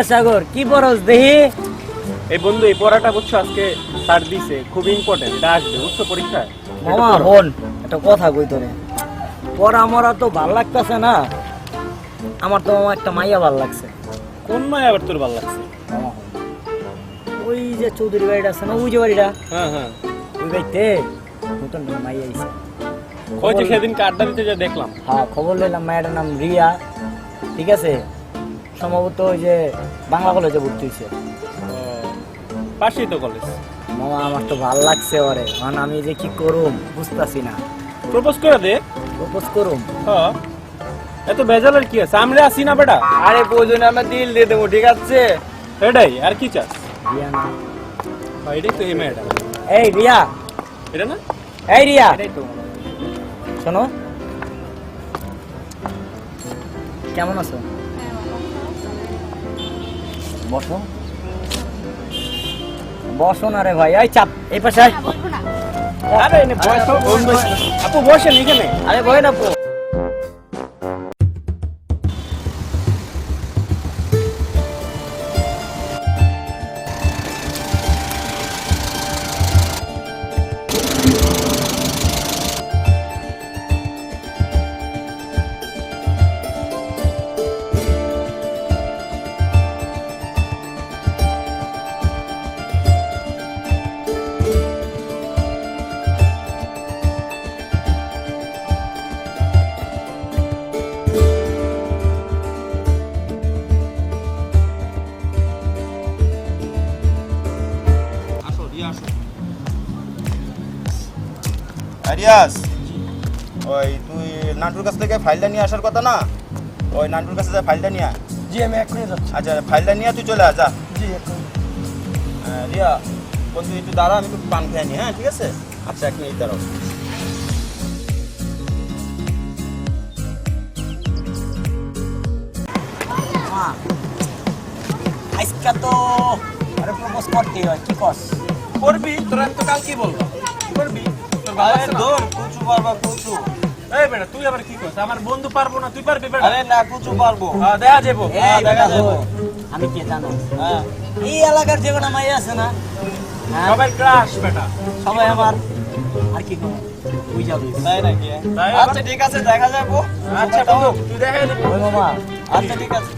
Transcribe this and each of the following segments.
বিদ্যাসাগর কি বরস দেহি? এই বন্ধু এই পড়াটা বুঝছ আজকে স্যার দিছে খুব ইম্পর্টেন্ট এটা আসবে বুঝছ পরীক্ষায়? মামা হন একটা কথা কই তোরে। পড়া মরা তো ভালো লাগতেছে না? আমার তো মামা একটা মাইয়া ভালো লাগছে। কোন নয় আবার তোর ভালো লাগছে? ওই যে চৌধুরী বাড়িটা আছে না ওই যে বাড়িটা? হ্যাঁ হ্যাঁ। ওই বাড়িতে নতুন একটা মাইয়া আইছে। ওই যে সেদিনকে আড্ডা দিতে যা দেখলাম। হ্যাঁ খবর নিলাম মায়ের নাম রিয়া ঠিক আছে? সম্ভবত ওই যে বাংলা কলেজে ভর্তি হয়েছে। পাশেই তো কলেজ মামা আমার তো ভালো লাগছে ওরে। মানে আমি যে কি করুম বুঝতাছি না। প্রপোজ করে দে। প্রপোজ করুম। হ্যাঁ। এত ভেজালের কি আছে? আমরা আসি না বেটা? আরে প্রয়োজনে আমরা দিল দিয়ে দেবো ঠিক আছে? এটাই আর কি চাস? রিয়া না। হ্যাঁ, এটাই তো এই মেয়েটা এই রিয়া। এটা না? এই রিয়া। এটাই তো। শোনো। কেমন আছো? বসো বসো না রে ভাই এই চাপ এই পাশে আয়। আরে বসো। আপু বসেন এখানে আরে বই না আরিয়াস ওই তুই নান্টুর কাছ থেকে ফাইলটা নিয়ে আসার কথা না? ওই নান্টুর কাছে যা ফাইলটা নিয়ে জি আমি এক্ষুনি যাচ্ছি। আচ্ছা ফাইলটা নিয়ে তুই চলে যা। জি এক্ষুনি হ্যাঁ, রিয়া বন্ধু একটু দাঁড়া আমি একটু পান খেয়ে নি হ্যাঁ ঠিক আছে? আচ্ছা এক মিনিট দাঁড়াও। আজকে তো আরে প্রপোজ করতে হয় কি কস করবি তোরা তো কাল কি বলব? করবি? কুচু পারবা কুচু। এই বেটা তুই আবার কি করছিস? আমার বন্ধু পারব না তুই পারবি বেটা? আরে না কুচু পারব। হ্যাঁ, দেখা যাব হ্যাঁ, দেখা যাবে। আমি কে জানো? হ্যাঁ এই এলাকার যে কোনো মাইয়া আছে না হ্যাঁ, সবাই ক্রাশ বেটা। সবাই আমার আর কি করব? তুই যাবি তাই নাকি আচ্ছা ঠিক আছে দেখা যাব আচ্ছা তুই দেখাই ওই মামা আচ্ছা ঠিক আছে।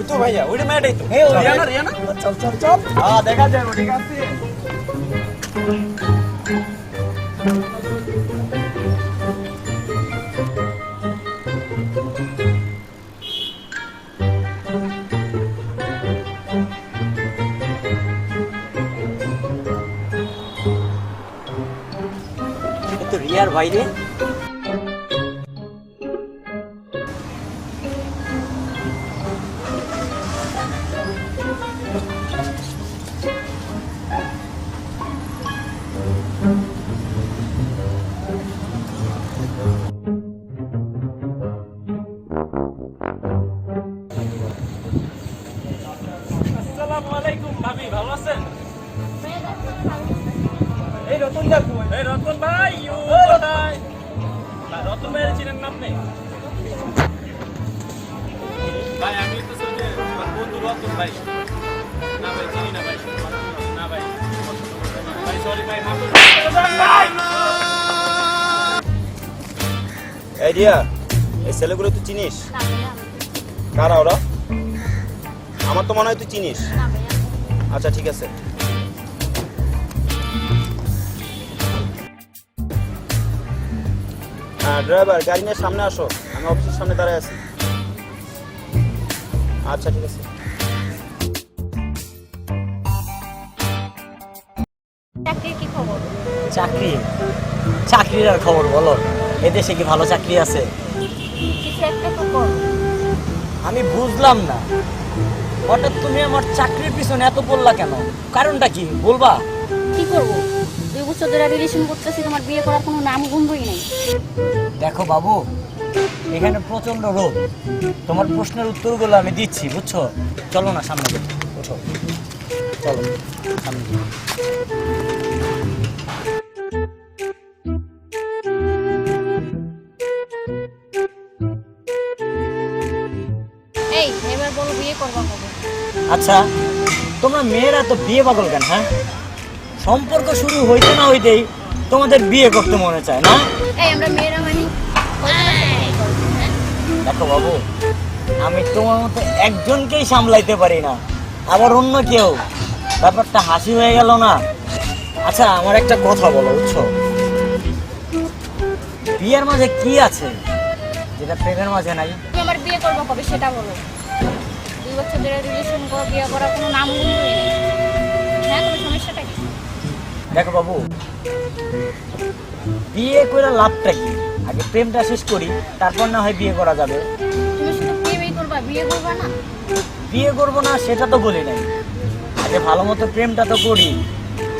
ওই তো ভাইয়া ওইটা মেয়েটাই তো রিয়ানা রিয়ানা। চল চল চল। হ্যাঁ দেখা যাব ঠিক আছে। এ তো রিয়ার আসসালামু আলাইকুম ভাবি ভালো আছেন? এই রতন দা কই? এই রতন ভাই ইউ কোথায়? ভাই, রতন ভাই চিনেন না আপনি? ভাই আমি তো সঙ্গে বন্ধু রতন ভাই। না ভাই চিনি না ভাই না ভাই ভাই সরি ভাই মাফ ভাই! এই রিয়া এই ছেলেগুলো তুই চিনিস? কারা ওরা? আমার তো মনে হয় তুই চিনিস। আচ্ছা ঠিক আছে। হ্যাঁ ড্রাইভার গাড়ি নিয়ে সামনে আসো। আমি অফিসের সামনে দাঁড়ায় আছি। আচ্ছা ঠিক আছে। চাকরির কি খবর? চাকরি? চাকরির আর খবর বলো। এদেশে কি ভালো চাকরি আছে? কিছু একটা তো আমি বুঝলাম না। হঠাৎ তুমি আমার চাকরির পিছনে এত বললা কেন? কারণটা কি? বলবা? কি করব? দুই বছর ধরে রিলেশন করতেছি তোমার বিয়ে করার কোনো নাম গন্ধই নেই। দেখো বাবু এখানে প্রচণ্ড রোদ তোমার প্রশ্নের উত্তরগুলো আমি দিচ্ছি বুঝছ? চলো না সামনে ওঠো। চলো সামনে আচ্ছা তোমরা মেয়েরা তো বিয়ে পাগল কেন হ্যাঁ? সম্পর্ক শুরু হইতে না হইতেই তোমাদের বিয়ে করতে মনে চায় না? দেখো বাবু আমি তোমার মতো একজনকেই সামলাইতে পারি না আবার অন্য কেউ? ব্যাপারটা হাসি হয়ে গেল না? আচ্ছা আমার একটা কথা বলো বুঝছ? বিয়ের মাঝে কি আছে যেটা প্রেমের মাঝে নাই? আমার বিয়ে করব কবে সেটা বলো। দুই বছর ধরে রিলেশন করো বিয়ে করার কোনো নাম নেই। হ্যাঁ তোমার সমস্যাটা কি? দেখো বাবু বিয়ে করে লাভটা কি? আগে প্রেমটা শেষ করি তারপর না হয় বিয়ে করা যাবে। তুমি শুধু প্রেমই করবা বিয়ে করবা না? বিয়ে করব না সেটা তো বলি নাই। আগে ভালো মতো প্রেমটা তো করি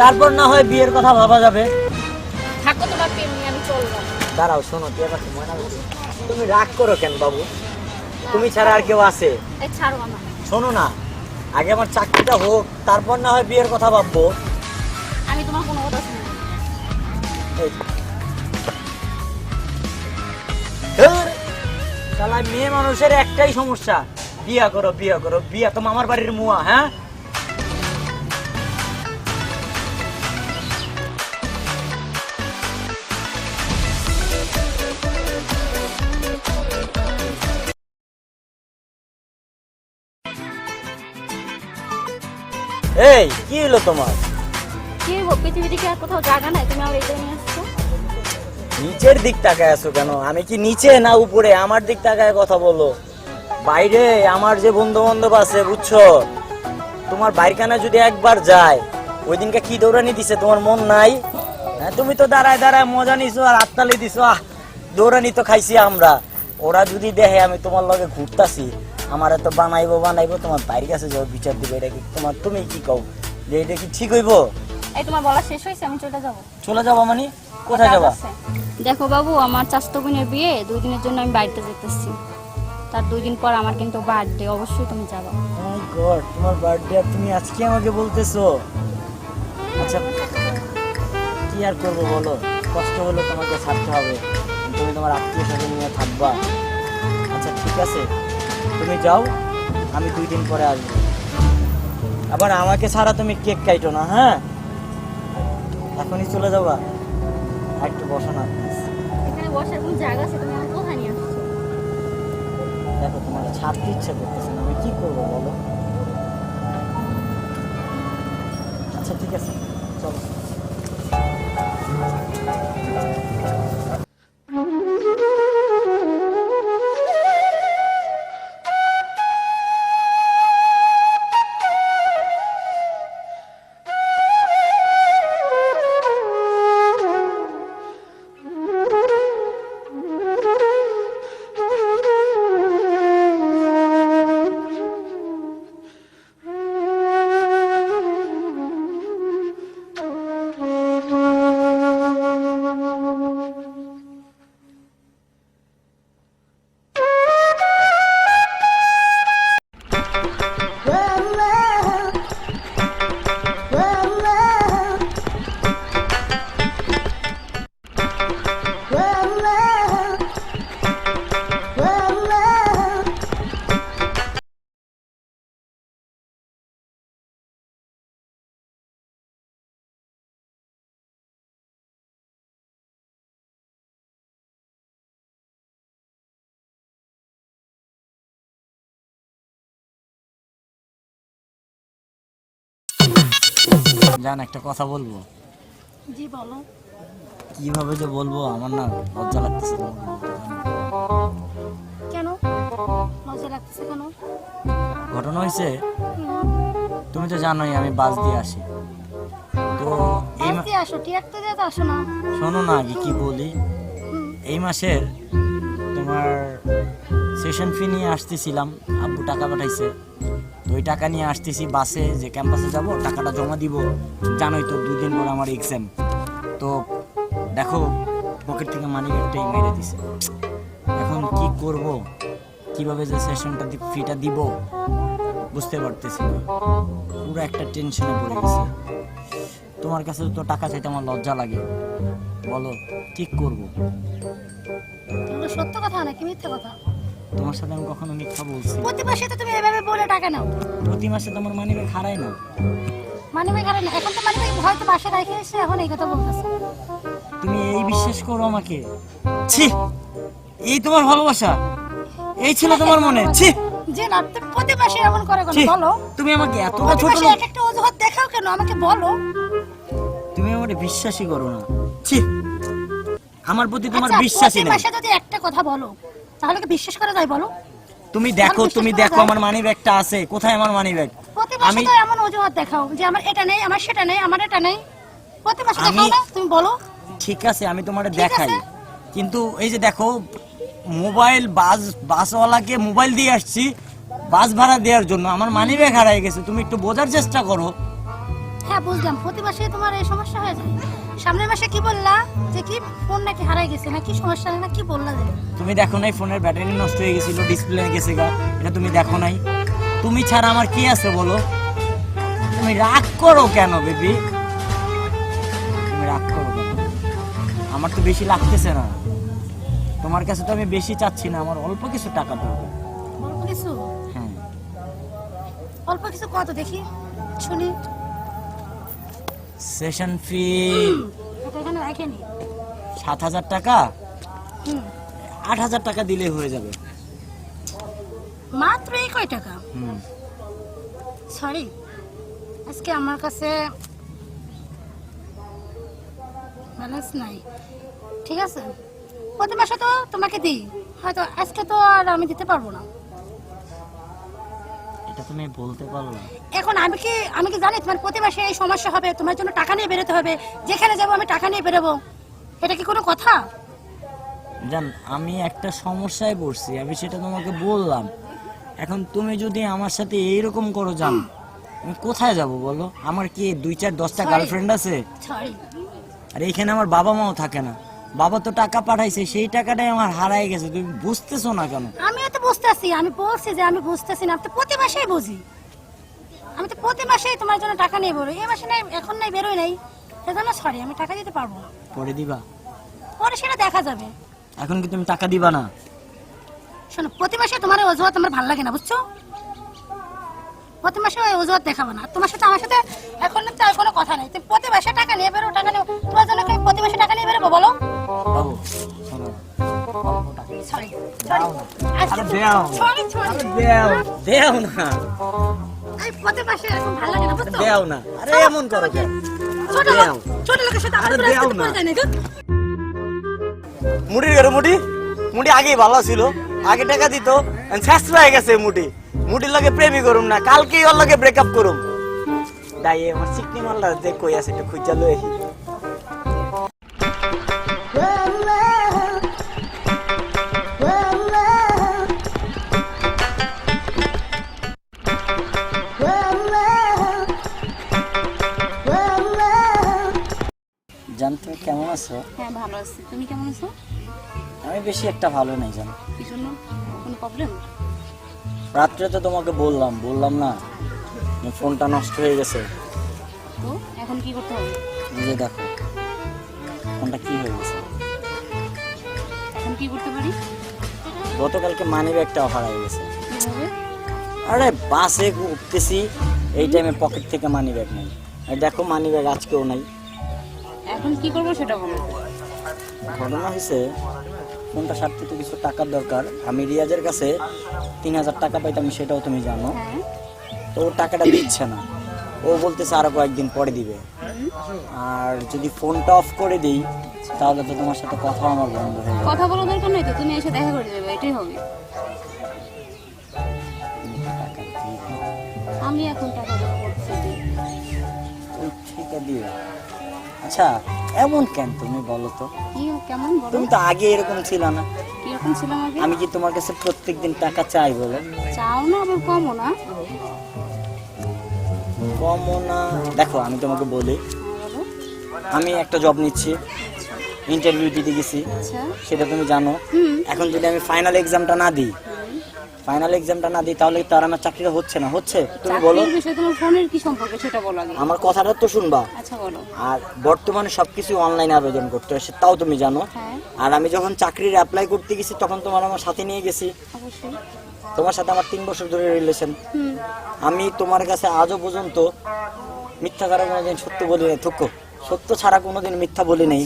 তারপর না হয় বিয়ের কথা ভাবা যাবে। থাকো তোমার প্রেম নিয়ে আমি চললাম দাঁড়াও শোনো তুই এবার তুমি রাগ করো কেন বাবু? তুমি ছাড়া আর কেউ আছে? শোনো না আগে আমার চাকরিটা হোক তারপর না হয় বিয়ের কথা ভাববো। আমি তোমার কোনো কথা শুনি মেয়ে মানুষের একটাই সমস্যা। বিয়া করো বিয়া করো বিয়া তো মামার বাড়ির মুয়া হ্যাঁ? এই কি হলো তোমার? কি হব পৃথিবীতে কি আর কোথাও জায়গা নাই? তুমি আমার এটা নিয়ে আসছো? নিচের দিক তাকায় আছো কেন? আমি কি নিচে না উপরে? আমার দিক তাকায় কথা বলো। বাইরে আমার যে বন্ধু বান্ধব আছে বুঝছ? তোমার বাইরখানা যদি একবার যায় ওই দিনকে কি দৌড়ানি দিছে তোমার মন নাই? হ্যাঁ তুমি তো দাঁড়ায় দাঁড়ায় মজা নিছো আর আত্মালি দিছো। আহ দৌড়ানি তো খাইছি আমরা। ওরা যদি দেখে আমি তোমার লগে ঘুরতাছি আমার তো বানাইবো বানাইবো তোমার বাইরে কাছে যাও বিচার দিবে এটা কি তোমার তুমি কি কও? যে এটা কি ঠিক হইবো? এই তোমার বলা শেষ হয়েছে আমি চলে যাব। চলে যাবা মানে? কোথায় যাবা? দেখো বাবু আমার চাস্তো বোনের বিয়ে দুই দিনের জন্য আমি বাড়িতে যেতেছি। তার দুই দিন পর আমার কিন্তু বার্থডে অবশ্যই তুমি যাব। মাই গড তোমার বার্থডে আর তুমি আজকে আমাকে বলতেছো? আচ্ছা কি আর করব বলো? কষ্ট হলো তোমাকে ছাড়তে হবে। তুমি তোমার আত্মীয় স্বজন নিয়ে থাকবা। আচ্ছা ঠিক আছে। তুমি যাও আমি দুই দিন পরে আসব। আবার আমাকে ছাড়া তুমি কেক কাইটো না হ্যাঁ? এখনই চলে যাবা। একটু বসো না। এখানে বসার কোনো জায়গা আছে? তুমি আমার কোথায় নিয়ে আসছো দেখো তোমার ছাড়তে ইচ্ছে করতেছে না। আমি কি করব বলো? আচ্ছা ঠিক আছে। চলো। জান একটা কথা বলব? জি বলো। কীভাবে যে বলব আমার না লজ্জা লাগতেছে। কেন? মজা লাগতেছে কেন? ঘটনা হয়েছে তুমি তো জানোই আমি বাস দিয়ে আসি। তো এই মা- আসো টিয়ারতে দিয়ে তো আসো না। শোনো না আগে কি বলি? এই মাসের তোমার সেশন ফি নিয়ে আসতেছিলাম আব্বু টাকা পাঠাইছে। তো ওই টাকা নিয়ে আসতেছি বাসে, যে ক্যাম্পাসে যাব, টাকাটা জমা দিব। জানোই তো দুই দিন পর আমার এক্সাম তো দেখো পকেট থেকে মানি ব্যাগটাই মেরে দিছে। এখন কি করব? কীভাবে যে সেশনটা ফিটা দিব? বুঝতে পারতেছি না। পুরো একটা টেনশনে পড়ে গেছি। তোমার কাছে তো টাকা চাইতে আমার লজ্জা লাগে। বলো, কি করব? সত্য কথা নাকি মিথ্যে কথা? তোমার সাথে আমি কখনো মিথ্যা বলছি। প্রতি মাসে তো তুমি এভাবে বলে টাকা নাও। প্রতি মাসে তোমার মানি ব্যাগ হারায় না। মানে ভাই না। এখন তো মানে ভাই হয়তো বাসা রেখে এসে এখন এই কথা বলতেছে। তুমি এই বিশ্বাস করো আমাকে। ছি! এই তোমার ভালোবাসা। এই ছিল তোমার মনে। ছি! যে না তুমি প্রতি মাসে এমন করে কেন? বলো। তুমি আমাকে প্রতি ছোট এক একটা অজুহাত দেখাও কেন? আমাকে বলো। তুমি আমাকে বিশ্বাসই করো না। ছি! আমার প্রতি তোমার আচ্ছা, বিশ্বাসই নেই। মাসে যদি একটা কথা বলো তাহলে কি বিশ্বাস করা যায় বলো। তুমি দেখো তুমি দেখো আমার মানি ব্যাগটা আছে। কোথায় আমার মানি ব্যাগ আমি তো এমন অজুহাত দেখাও যে আমার এটা নেই আমার সেটা নেই আমার এটা নেই। প্রতি মাসে দেখাও না তুমি বলো। ঠিক আছে আমি তোমার দেখাই। কিন্তু এই যে দেখো মোবাইল বাস বাসওয়ালাকে মোবাইল দিয়ে আসছি বাস ভাড়া দেওয়ার জন্য। আমার মানি ব্যাগ হারাই গেছে। তুমি একটু বোঝার চেষ্টা করো। হ্যাঁ বুঝলাম। প্রতি মাসে তোমার এই সমস্যা হয়ে যায়। সামনের মাসে কি বললা? যে কি ফোন নাকি হারাই গেছে নাকি সমস্যা না কি বললা যে? তুমি দেখো নাই ফোনের ব্যাটারি নষ্ট হয়ে গেছিল ডিসপ্লে গেছে গা এটা তুমি দেখো নাই। তুমি ছাড়া আমার কি আছে বলো? তুমি রাগ করো কেন বেবি তুমি রাগ করো কেন? আমার তো বেশি লাগতেছে না। তোমার কাছে তো আমি বেশি চাচ্ছি না আমার অল্প কিছু টাকা দরকার। অল্প কিছু? হ্যাঁ। অল্প কিছু কত দেখি? শুনি। সেশন ফি সাত হাজার টাকা? আট হাজার টাকা দিলে হয়ে যাবে। মাত্র এই কয় টাকা? হুম। সরি আজকে আমার কাছে ব্যালেন্স নাই। ঠিক আছে? প্রতি মাসে তো তোমাকে দিই। হয়তো আজকে তো আর আমি দিতে পারব না। তুমি বলতে পারো না। এখন আমি কি আমি কি জানি তোমার প্রতি মাসে এই সমস্যা হবে তোমার জন্য টাকা নিয়ে বেরোতে হবে যেখানে যাব আমি টাকা নিয়ে বেরোবো? এটা কি কোনো কথা? জান আমি একটা সমস্যায় পড়ছি আমি সেটা তোমাকে বললাম। এখন তুমি যদি আমার সাথে এইরকম করো জান আমি কোথায় যাব বলো? আমার কি দুই চার দশটা গার্লফ্রেন্ড আছে? আর এখানে আমার বাবা মাও থাকে না। বাবা তো টাকা পাঠাইছে সেই টাকাটাই আমার হারাই গেছে তুমি বুঝতেছো না কেন? তো বুঝতেছি আমি বলছি যে আমি বুঝতেছি না আমি তো প্রতি মাসেই বুঝি। আমি তো প্রতি মাসেই তোমার জন্য টাকা নিয়ে বেরোই। এই মাসে নাই এখন নাই বেরোই নাই। সেজন্য সরি আমি টাকা দিতে পারব না। পরে দিবা। পরে সেটা দেখা যাবে। এখন কি তুমি টাকা দিবা না? শোনো প্রতি মাসে তোমার অজুহাত আমার ভালো লাগে না বুঝছ? প্রতি মাসে ওই অজুহাত দেখাবো না। তোমার সাথে আমার সাথে এখন তো আর কোনো কথা নেই। তুমি প্রতি মাসে টাকা নিয়ে বেরো টাকা নিয়ে তোমার জন্য কি প্রতি মাসে টাকা নিয়ে বেরোবো বলো? বাবু শোনো সরি দেও। না মুড়ি আগেই ভালো ছিল আগে টাকা দিত শেষ হয়ে গেছে মুড়ি মুড়ির লগে প্রেমই করুম না কালকেই ওর লগে ব্রেকআপ করুম দাই আমার চিকনি মাল্লা যে কই আছে একটু খুঁজা লই কেমন আছো? হ্যাঁ ভালো আছি। তুমি কেমন আছো? আমি বেশি একটা ভালো নাই জানো। কি জন্য? কোনো প্রবলেম রাত্রে তো তোমাকে বললাম বললাম না। ফোনটা নষ্ট হয়ে গেছে। তো এখন কি করতে হবে? এই যে দেখো ফোনটা কি হয়ে গেছে? এখন কি করতে পারি? গতকালকে মানি ব্যাগটাও হারাই গেছে। আরে বাসে উঠতেছি এই টাইমে পকেট থেকে মানি ব্যাগ নেই। আর দেখো মানি ব্যাগ আজকেও নাই। এখন কি করব সেটা বলো। ঘটনা হয়েছে ফোনটা সারতে তো কিছু টাকার দরকার। আমি রিয়াজের কাছে তিন হাজার টাকা পাইতাম সেটাও তুমি জানো। হ্যাঁ। তো ও টাকাটা দিচ্ছে না। ও বলতেছে আরও কয়েকদিন পরে দিবে। আর যদি ফোনটা অফ করে দিই তাহলে তো তোমার সাথে কথা আমার বন্ধ হয়ে যাবে। কথা বলা দরকার নেই তো তুমি এসে দেখা করে দেবে এটাই হবে। আমি এখন টাকা দেবো ঠিক দিও। আচ্ছা এমন কেন তুমি বলো তো? কি কেমন বলো? তুমি তো আগে এরকম ছিল না। কীরকম ছিলাম আগে? আমি কি তোমার কাছে প্রত্যেকদিন টাকা চাই বলো? চাও না আবার কমও না? কমও না। দেখো আমি তোমাকে বলি। আমি একটা জব নিচ্ছি। ইন্টারভিউ দিতে গেছি। আচ্ছা। সেটা তুমি জানো। এখন যদি আমি ফাইনাল এক্সামটা না দিই ফাইনাল এক্সামটা না দিই তাহলে তার আমার চাকরিটা হচ্ছে না। হচ্ছে? তুমি বলো। চাকরির বিষয়ে তোমার ফোনের কি সম্পর্ক সেটা বলো আগে। আমার কথাটা তো শুনবা। আচ্ছা বলো। আর বর্তমানে সবকিছু অনলাইনে আবেদন করতে হয় তাও তুমি জানো। হ্যাঁ। আর আমি যখন চাকরির অ্যাপ্লাই করতে গেছি তখন তোমার আমার সাথে নিয়ে গেছি। অবশ্যই। তোমার সাথে আমার তিন বছর ধরে রিলেশন আমি তোমার কাছে আজও পর্যন্ত মিথ্যা কারও কোনোদিন সত্য বলি নাই। থুকো। সত্য ছাড়া কোনোদিন মিথ্যা বলি নাই।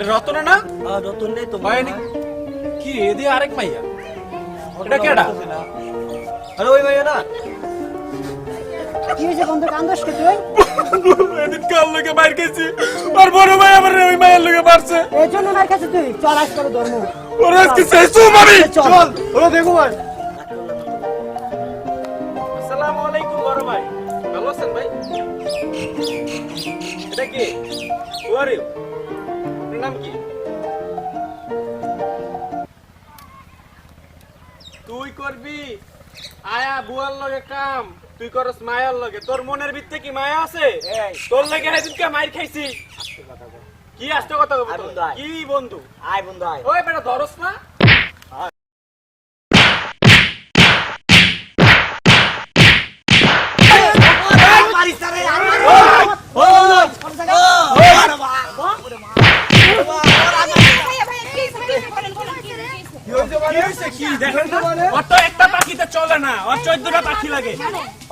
রতনা না? নতুন নেই তো। ভাই কি এদি আরেক মাইয়া? এটা কেডা? আরে ওই ভাইয়া না? কি হয়েছে বন্ধু কান্দস কে তুই? এদিন কাল লোকে বাইর গেছি? আর বড় ভাই আমার ওই মায়ের লোকে মারছে। এই জন্য আমার কাছে তুই? চল আজ করে ধর্ম। ওরে আজকে শেষু মারি চল। ওরে দেখো ভাই। আসসালামু আলাইকুম বড় ভাই। ভালো আছেন ভাই? এটা কি? Who করবি? আয়া বুয়ার লগে কাম তুই করস মায়ার লগে। তোর মনের ভিতরে কি মায়া আছে? তোর লগে সেদিনকে মাইর খাইছি। কি আসতে কথা। কি বন্ধু? আয় বন্ধু আয়। ওই বেটা ধরস না? দেখেন না ওর তো একটা পাখিতে চলে না ওর চোদ্দটা পাখি লাগে।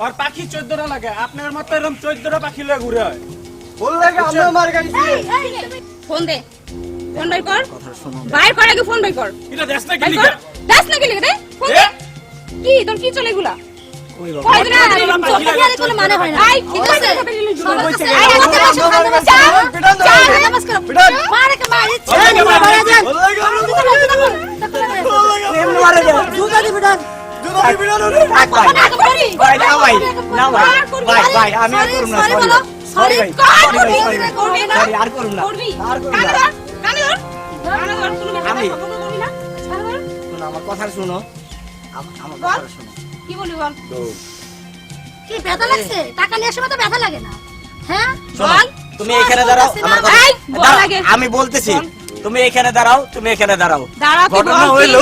ওর পাখি চোদ্দটা লাগে আপনার মতো এরকম চোদ্দটা পাখি লাগে ঘুরে হয়। ফোন দে। ফোন বাই কর। বাইর কর আগে ফোন বাই কর। এটা দেশ না কি বাই লিখে কর না কি লিখে দে ফোন দে। কি তোর কি চলে এগুলা? মানে হয় না। ঠিক আছে আমি আর না সরি আর না। আর না। আমার কথা শোনো। আম- আমার কথা শোনো। কি বলি? বল কি ব্যথা লাগছে? টাকা নিয়ে সময় তো ব্যথা লাগে না। হ্যাঁ? বল। তুমি এখানে দাঁড়াও আমার কথা। আমি বলতেছি তুমি এখানে দাঁড়াও তুমি এখানে দাঁড়াও। দাঁড়াও ঘটনা হইল।